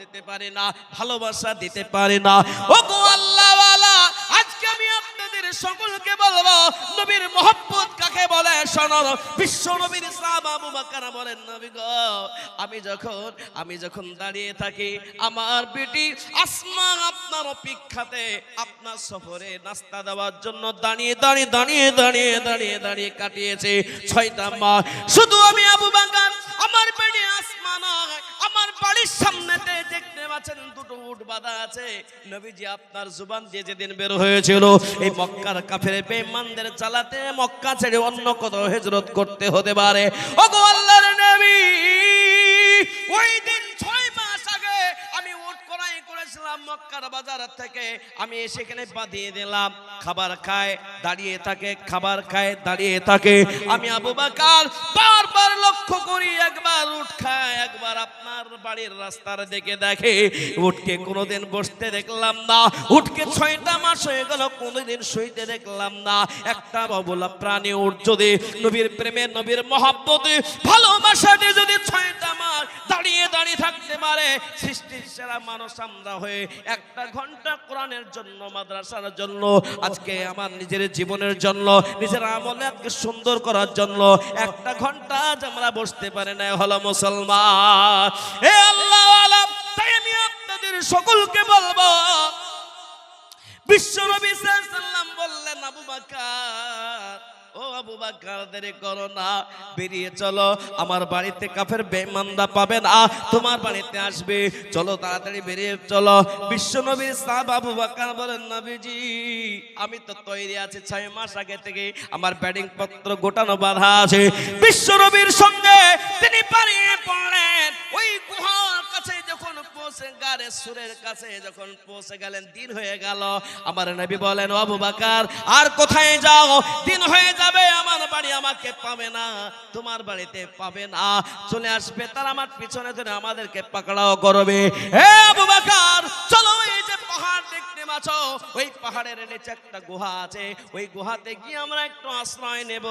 দিতে পারি না, ভালোবাসা দিতে পারি না। ও গো আল্লাহ আজকে আমি আপনাদের সকলকে বলব, নবীর মোহাম্মত কাকে বলে শোনো, বিশ্ব নবীর আবু বাকার বলেন, নবী গো, আমি যখন আমি যখন দাঁড়িয়ে থাকি, আমার বেটি আসমা আপনার অপেক্ষাতে আপনার সফরে নাস্তা দেওয়ার জন্য দাঁড়িয়ে দাঁড়িয়ে দাঁড়িয়ে দাঁড়িয়ে দাঁড়িয়ে দাঁড়িয়ে কাটিয়েছে ছয়টা মাস শুধু আমি আবু বাকার, আমার বেটি আসমা নয় আমার বাড়ির সামনেতে দেখতে পাচ্ছেন দুটো উঠ বাঁধা আছে। নবীজি আপনার জুবান যে যেদিন বের হয়েছিল, এই মক্কার কাফের বেঈমানদের চালাতে মক্কা ছেড়ে অন্য কোথাও হেজরত করতে হতে পারে। ওগো আল্লাহর নবী, ওই মক্কার বাজার থেকে আমি সেখানে বাঁধিয়ে দিলাম। খাবার খায়, দাঁড়িয়ে থাকে, খাবার খায়, দাঁড়িয়ে থাকে। আমি আবু বাকার বারবার লক্ষ্য করি, একবার উঠ খায়, একবার আপনার বাড়ির রাস্তার দিকে দেখে। উঠকে কোনোদিন বসতে দেখলাম না, উঠকে ছয়টা মাস হয়ে গেল, কোনোদিন শুইতে দেখলাম না। একটা বাবুলা প্রাণী উঠ যদি নবীর প্রেমে, নবীর মহাব্বতে ভালোবাসাতে যদি ছয়টা দাঁড়িয়ে দাঁড়িয়ে থাকতে পারে। সৃষ্টির সেরা মানুষ আমরা হয়ে একটা ঘণ্টা কোরআনের জন্য, মাদ্রাসার জন্য, আজকে আমার নিজের জীবনের জন্য, নিজের আমলে আজকে সুন্দর করার জন্য একটা ঘণ্টা আজ আমরা বসতে পারি না হলো মুসলমান। তাই আমি আপনাদের সকলকে বলব বিশ্ব সাল্লাম বললেন, আবু বাকার ও আবু বাকার দেরি করো না। বেরিয়ে চলো। আমার বাড়িতে কাফের বেমানরা পাবে না। তোমার বাড়িতে আসবে। চলো তাড়াতাড়ি বেরিয়ে চলো। বিশ্ব নবীর সাহাব আবু বাকার বলেন, নবীজি, আমি তো তৈরি আছি ছয় মাস আগে থেকে। আমার ব্যাটিং পত্র গোটানো বাধা আছে। বিশ্ব নবীর সঙ্গে তিনি পালিয়ে পড়লেন। ওই পৌঁছে গারে সুরের কাছে যখন পৌঁছে গেলেন, দিন হয়ে গেল। আমার নবী বলেন আবু বাকার, আর কোথায় যাও? দিন হয়ে যাবে, আমার বাড়ি আমাকে পাবে না, তোমার বাড়িতে পাবে না। চলে আসবে, তার আমার পিছনে ধরে আমাদেরকে পাকড়াও করবে। হে আবু বাকার, চলো এই যে পাহাড় দেখতে মাছ, ওই পাহাড়ের নিচে একটা গুহা আছে। ওই গুহাতে গিয়ে আমরা একটু আশ্রয় নেব।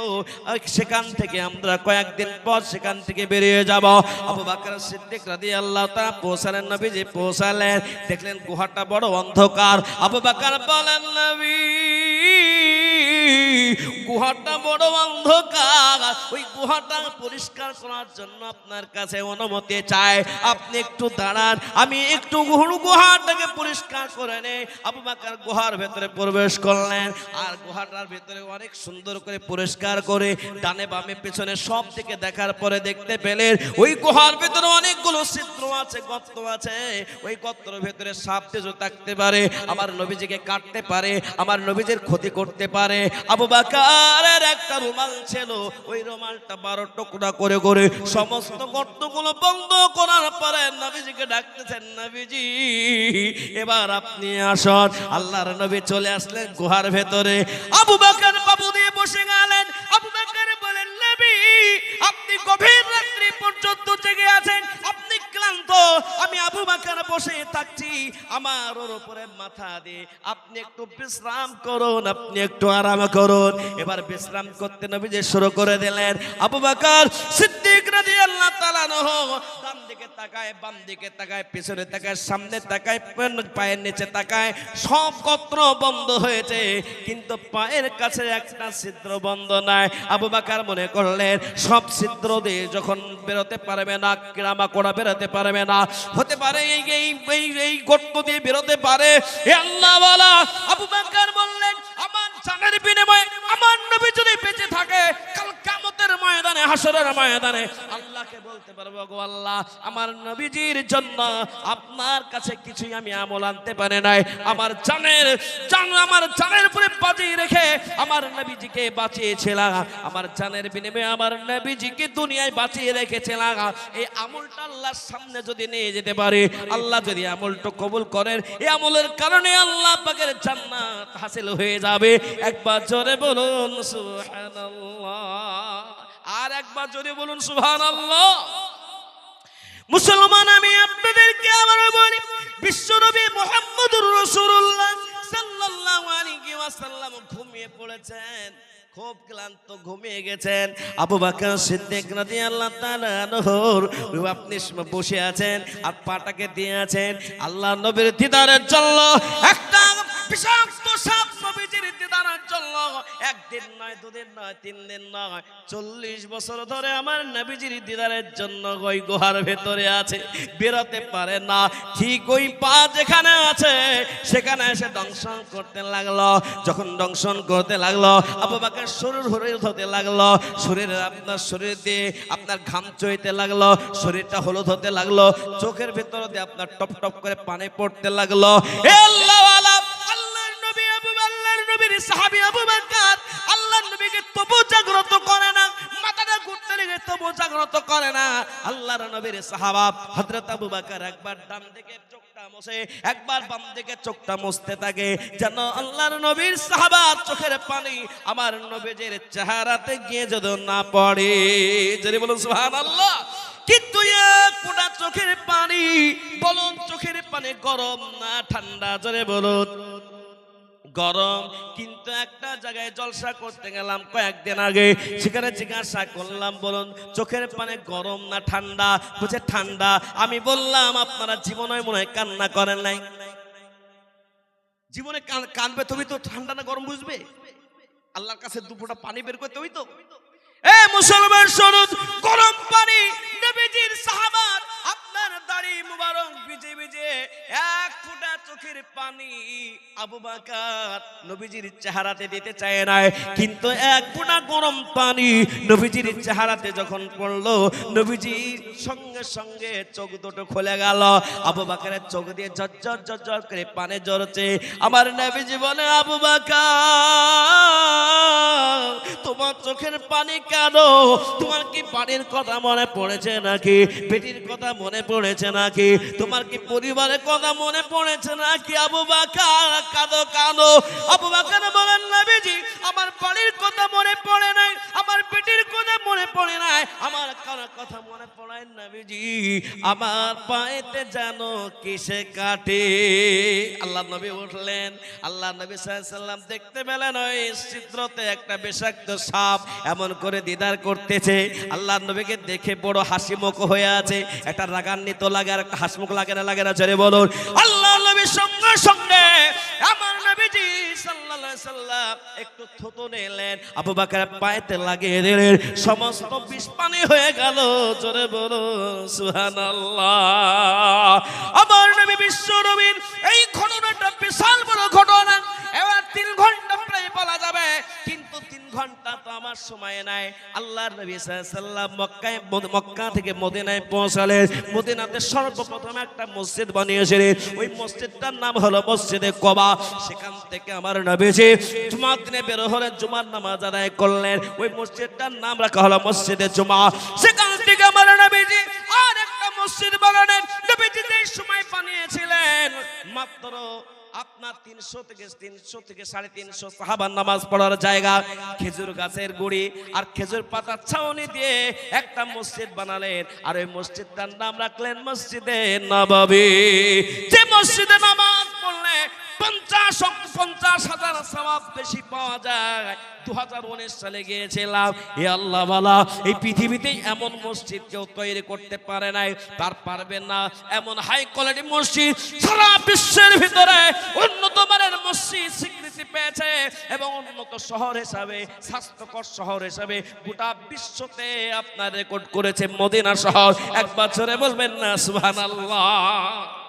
সেখান থেকে আমরা কয়েকদিন পর সেখান থেকে বেরিয়ে যাব। আবু বাকর সিদ্দিক রাদিয়াল্লাহু তাআলা পৌঁছালেন, নবীজি পৌঁছালেন। দেখলেন গুহাটা বড় অন্ধকার। আবু বাকর বলেন, নবী গুহাটা বড় অন্ধকার। ওই গুহাটা পরিষ্কার করার জন্য আপনার কাছে অনুমতি চাই। আপনি একটু দাঁড়ান, আমি একটু গুহু গুহাটাকে পরিষ্কার করে নেই। বাকার গুহার ভেতরে প্রবেশ করলেন, আর গুহাটার ভেতরে অনেক সুন্দর করে পরিষ্কার করে ডানে বামে পেছনে সব দিকে দেখার পরে দেখতে পেলেন, ওই গুহার ভেতরে অনেকগুলো ছিদ্র আছে, গর্ত আছে। ওই গর্তের ভেতরে সাপ তেজও থাকতে পারে, আমার নবীজিকে কাটতে পারে, আমার নবীজির ক্ষতি করতে পারে। আবু বাকারের একটা রুমাল ছিল, ওই রুমালটা বারো টুকরা করে করে সমস্ত গর্তগুলো বন্ধ করার পরে নবীজিকে ডাকতেছেন, নবীজি, এবার আপনি আসুন। আল্লাহর নবী চলে আসলেন গুহার ভেতরে। আবু বাকার বাবু দিয়ে বসে গেলেন। আবু বাকার বলেন নবী, আপনি গভীর রাত্রি পর্যন্ত জেগে আছেন। আমি আবু বাকার বসে থাকছি, আমার ওর উপরে মাথা দিয়ে, আপনি একটু বিশ্রাম করুন, আপনি একটু আরাম করুন। এবার বিশ্রাম করতে নবী যে শুরু করে দিলেন, আবু বাকার সিদ্দিক রাদিয়াল্লাহু তাআলা নহ ডান দিকে তাকায়, বাম দিকে তাকায়, পিছনে তাকায়, সামনে তাকায় পায়ের নিচে তাকায়, সব কত্র বন্ধ হয়েছে, কিন্তু পায়ের কাছে একটা ছিদ্র বন্ধ নাই। আবু বাকার মনে করলেন, সব ছিদ্র দিয়ে যখন বেরোতে পারবে না কিরামা কোড়া বেরোতে পারবে না। হতে পারে, এই এই এই গর্ত দিয়ে বেরোতে পারে। এ আল্লাহ বলা আবু বাকার বললেন, আমার জানের বিনিময়ে আমার নবী যদি বেঁচে থাকে, কাল কামতের ময়দানে হাসরের ময়দানে। আল্লাহকে বলতে পারব, গো আল্লাহ, আমার নবীজির জন্য আপনার কাছে কিছুই আমি আমল আনতে পারে নাই। আমার জানের, জান, আমার জানের উপরে বাজিয়ে রেখে আমার নবীজিকে বাঁচিয়েছিলাম। আমার জানের বিনিময়ে আমার নবীজিকে দুনিয়ায় বাঁচিয়ে রেখেছিলাম। এই আমলটা আল্লাহর সামনে যদি নিয়ে যেতে পারে, আল্লাহ যদি আমলটা কবুল করেন, এই আমলের কারণে আল্লাহ পাকের জান্নাত হাসিল হয়ে যাবে। একবার জোরে বলুন, সুবহানাল্লাহ। আর একবার জোরে বলুন, সুবহানাল্লাহ। মুসলমান, আমি আপনাদেরকে আবার বলি, বিশ্বনবী মোহাম্মদুর ওয়াসাল্লাম ঘুমিয়ে পড়েছেন। খুব ক্লান্ত ঘুমিয়ে গেছেন। আবু বাকর সিদ্দিক রাদিয়াল্লাহু তাআলা আনহুর, আপনি বসে আছেন আর পাটাকে দিয়ে আছেন। আল্লাহ নবীর দিদারের জন্য একটা বিষাক্ত সাপ একদিন নয়, দুদিন নয়, তিন দিন নয়, চল্লিশ বছর ধরে আমার নবীজির দিদারের জন্য ওই গুহার ভেতরে আছে, বেরোতে পারে না। ঠিক ওই পা যেখানে আছে, সেখানে এসে দংশন করতে লাগল। যখন দংশন করতে লাগল, আবু শরীর হলুদ হতে লাগল শরীরের আপনার শরীর দিয়ে আপনার ঘাম চইতে লাগল, শরীরটা হলুদ হতে লাগল, চোখের ভেতর দিয়ে আপনার টপ টপ করে পানি পড়তে লাগল। এ নবীর সাহাবী আবু নবীকে তবু জাগ্রত করে না, মাথাটা ঘুরতে লেগে তবু জাগ্রত করে না। আল্লাহর নবীর সাহাবা আবু একবার ডান দিকে একবার বাম দিকে চোখটা থাকে, যেন আল্লাহর নবীর সাহাবা চোখের পানি আমার নবীজির চেহারাতে গিয়ে যদি না পড়ে। যদি বলুন, সুবহানাল্লাহ। কিন্তু ফোঁটা চোখের পানি, বলুন চোখের পানি গরম না ঠান্ডা? জোরে বলুন। গরম, কিন্তু একটা জায়গায় জলসা করতে গেলাম কয়েকদিন আগে, সেখানে জিজ্ঞাসা করলাম, বলুন, চোখের পানে গরম না ঠান্ডা? বুঝে ঠান্ডা। আমি বললাম, আপনারা জীবনে মনে হয় কান্না করেন নাই। জীবনে কান- কানবে তুমি তো ঠান্ডা না গরম বুঝবে। আল্লাহর কাছে দুপুরটা পানি বের করতে হইতো। এ মুসলমান, শুনুন, গরম পানি, নবীজির সাহাবার আপনার দাড়ি মুবারক ভিজে ভিজে এক ফোঁটা চোখের পানি আবু বাকার নবীজির চেহারাতে দিতে চায় না কিন্তু এক ফোঁটা গরম পানি নবীজির চেহারাতে যখন পড়ল, নবীজির সঙ্গে সঙ্গে চোখ দুটো খুলে গেল। আবু বাকারের চোখ দিয়ে ঝরঝর ঝরঝর করে পানি ঝরছে। আমার নবীজি বলে, আবু বাকার, তোমার চোখের পানি কেন? তোমার কি পানির কথা মনে পড়েছে নাকি? পেটির কথা মনে পড়েছে নাকি? তোমার কি পরিবারের কথা মনে পড়েছে নাকি আবু বাকার? কাঁদো কাঁদো। আবু বাকার বলেন, নবীজি, আমার বাড়ির কথা মনে পড়ে নাই, আমার পেটির কথা মনে পড়ে নাই, আমার কারও কথা মনে পড়ে নবীজি। আমার পায়েতে জানো কিসে কাটে? আল্লাহ নবী উঠলেন আল্লাহ নবী সাল্লাম দেখতে পেলেন, ওই চিত্রতে একটা বিষাক্ত সাপ এমন করে দিদার করতেছে। আল্লাহ নবীকে দেখে বড় হাসি মুখ হয়ে আছে। একটা রাগান্বিত লাগে আর একটা হাসমুখ লাগে না লাগে না, জোরে বলুন। আল্লাহ নবীর সঙ্গে সঙ্গে আমার নবীজি সাল্লাম একটু থুতু নিলেন পায়েতে লাগিয়ে সমস্ত হয়ে গেল নবীর এই ঘণ্টা তো আমার সময় নাই। আল্লাহর নবী সাল্লাম মক্কায় মক্কা থেকে মদিনায় পৌঁছালেন মদিনাতে সর্বপ্রথম একটা মসজিদ বানিয়েছিলেন। ওই মসজিদটার নাম হলো মসজিদে কবা। সেখান থেকে আমার নবীজি জুমার দিনে বের হলেন জুমার নামাজ আদায় করলেন। ওই মসজিদটার নাম রাখা হলো মসজিদে জুমা। সেখান থেকে আমার নবীজি আর একটা মসজিদ বানালেন। নবীজি যেই সময় বানিয়েছিলেন, মাত্র আপনার তিনশো থেকে তিনশো থেকে সাড়ে তিনশো সাহাবার নামাজ পড়ার জায়গা, খেজুর গাছের গুড়ি আর খেজুর পাতার ছাউনি দিয়ে একটা মসজিদ বানালেন। আর ওই মসজিদটার নাম রাখলেন মসজিদে নবাবী। যে মসজিদে নামাজ পড়লে পঞ্চাশ পঞ্চাশ হাজার সবাব পাওয়া যায়। দু হাজার উনিশ সালে গিয়েছিলাম। আল্লাহ এই পৃথিবীতে এমন মসজিদ কেউ তৈরি করতে পারে তার না। এমন হাই কোয়ালিটি মসজিদ সারা বিশ্বের ভিতরে উন্নত মানের মসজিদ পেয়েছে এবং উন্নত শহর হিসাবে, স্বাস্থ্যকর শহর হিসাবে গোটা বিশ্বতে আপনার রেকর্ড করেছে মদিনা শহর। এক বছরে বলবেন না, সুবহানাল্লাহ।